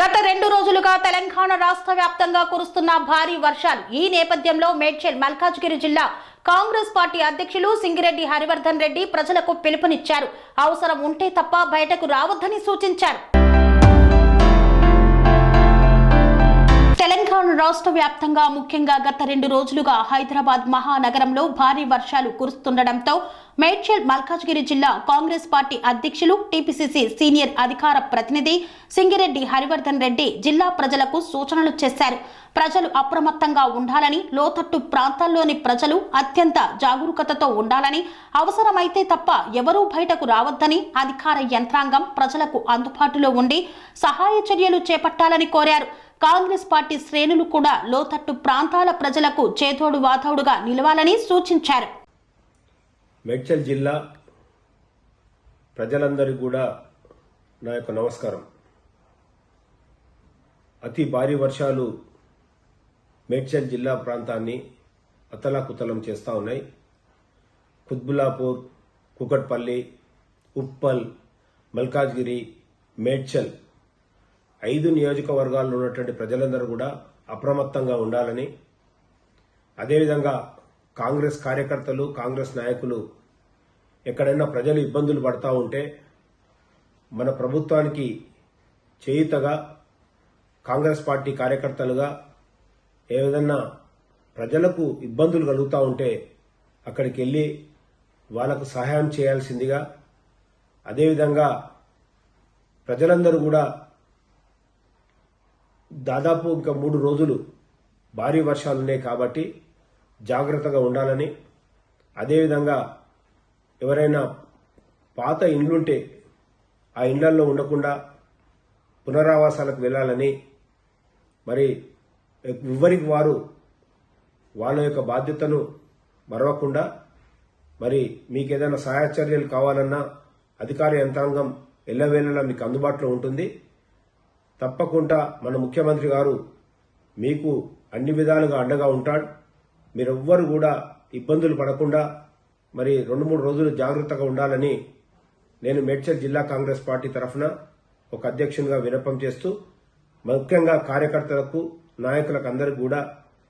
గత రెండు రోజులుగా తెలంగాణ రాష్ట్ర వ్యాప్తంగా కురుస్తున్న భారీ వర్షాలు ఈ నేపథ్యంలో మేడ్చల్ మల్కాజ్గిరి జిల్లా కాంగ్రెస్ పార్టీ అధ్యక్షులు సింగిరెడ్డి హరివర్ధన్ రెడ్డి ప్రజలకు పిలుపునిచ్చారు. అవసరం ఉంటే తప్ప బయటకు రావద్దని సూచించారు. రాష్ట్ర వ్యాప్తంగా ముఖ్యంగా గత రెండు రోజులుగా హైదరాబాద్ మహానగరంలో భారీ వర్షాలు కురుస్తుండటంతో మేడ్చల్ మల్కాజ్గిరి జిల్లా కాంగ్రెస్ పార్టీ అధ్యక్షులు టీపీసీసీ సీనియర్ అధికార ప్రతినిధి సింగిరెడ్డి హరివర్ధన్ రెడ్డి జిల్లా ప్రజలకు సూచనలు చేశారు. ప్రజలు అప్రమత్తంగా ఉండాలని లోతట్టు ప్రాంతాల్లోని ప్రజలు అత్యంత జాగరూకతతో ఉండాలని అవసరమైతే తప్ప ఎవరూ బయటకు రావద్దని అధికార యంత్రాంగం ప్రజలకు అందుబాటులో ఉండి సహాయ చర్యలు చేపట్టాలని కోరారు. కాంగ్రెస్ పార్టీ శ్రేణులు కూడా లోతట్టు ప్రాంతాల ప్రజలకు చేతోడు వాతోడుగా నిలవాలని సూచించారు. మేడ్చల్ జిల్లా ప్రజలందరికీ కూడా నా యొక్క నమస్కారం. అతి భారీ వర్షాలు మేడ్చల్ జిల్లా ప్రాంతాన్ని అతలాకుతలం చేస్తూ ఉన్నాయి. కుత్బులాపూర్ కుకట్పల్లి ఉప్పల్ మల్కాజ్గిరి మేడ్చల్ ఐదు నియోజకవర్గాల్లో ఉన్నటువంటి ప్రజలందరూ కూడా అప్రమత్తంగా ఉండాలని అదేవిధంగా కాంగ్రెస్ కార్యకర్తలు కాంగ్రెస్ నాయకులు ఎక్కడైనా ప్రజలు ఇబ్బందులు పడతా ఉంటే మన ప్రభుత్వానికి చేయుతగా కాంగ్రెస్ పార్టీ కార్యకర్తలుగా ఏ విధంగా ప్రజలకు ఇబ్బందులు కలుగుతూ ఉంటే అక్కడికి వెళ్ళి వాళ్ళకు సహాయం చేయాల్సిందిగా అదేవిధంగా ప్రజలందరూ కూడా దాదాపు ఇంకా మూడు రోజులు భారీ వర్షాలు ఉన్నాయి కాబట్టి జాగ్రత్తగా ఉండాలని అదేవిధంగా ఎవరైనా పాత ఇండ్లుంటే ఆ ఇండ్లలో ఉండకుండా పునరావాసాలకు వెళ్ళాలని మరి ఎవరికి వారు వాళ్ళ యొక్క బాధ్యతను మరవకుండా మరి మీకు ఏదైనా సహాయ చర్యలు కావాలన్నా అధికార యంత్రాంగం ఎల్లవేళలా మీకు అందుబాటులో ఉంటుంది. తప్పకుండా మన ముఖ్యమంత్రి గారు మీకు అన్ని విధాలుగా అండగా ఉంటాడు. మీరెవ్వరు కూడా ఇబ్బందులు పడకుండా మరి రెండు మూడు రోజులు జాగ్రత్తగా ఉండాలని నేను మేడ్చల్ జిల్లా కాంగ్రెస్ పార్టీ తరఫున ఒక అధ్యక్షునిగా విన్నపం చేస్తూ ముఖ్యంగా కార్యకర్తలకు నాయకులకు అందరికీ కూడా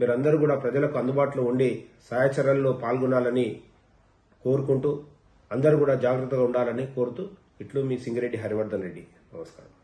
మీరందరూ కూడా ప్రజలకు అందుబాటులో ఉండి సహాయచర్యల్లో పాల్గొనాలని కోరుకుంటూ అందరూ కూడా జాగ్రత్తగా ఉండాలని కోరుతూ ఇట్లు మీ సింగిరెడ్డి హరివర్ధన్ రెడ్డి. నమస్కారం.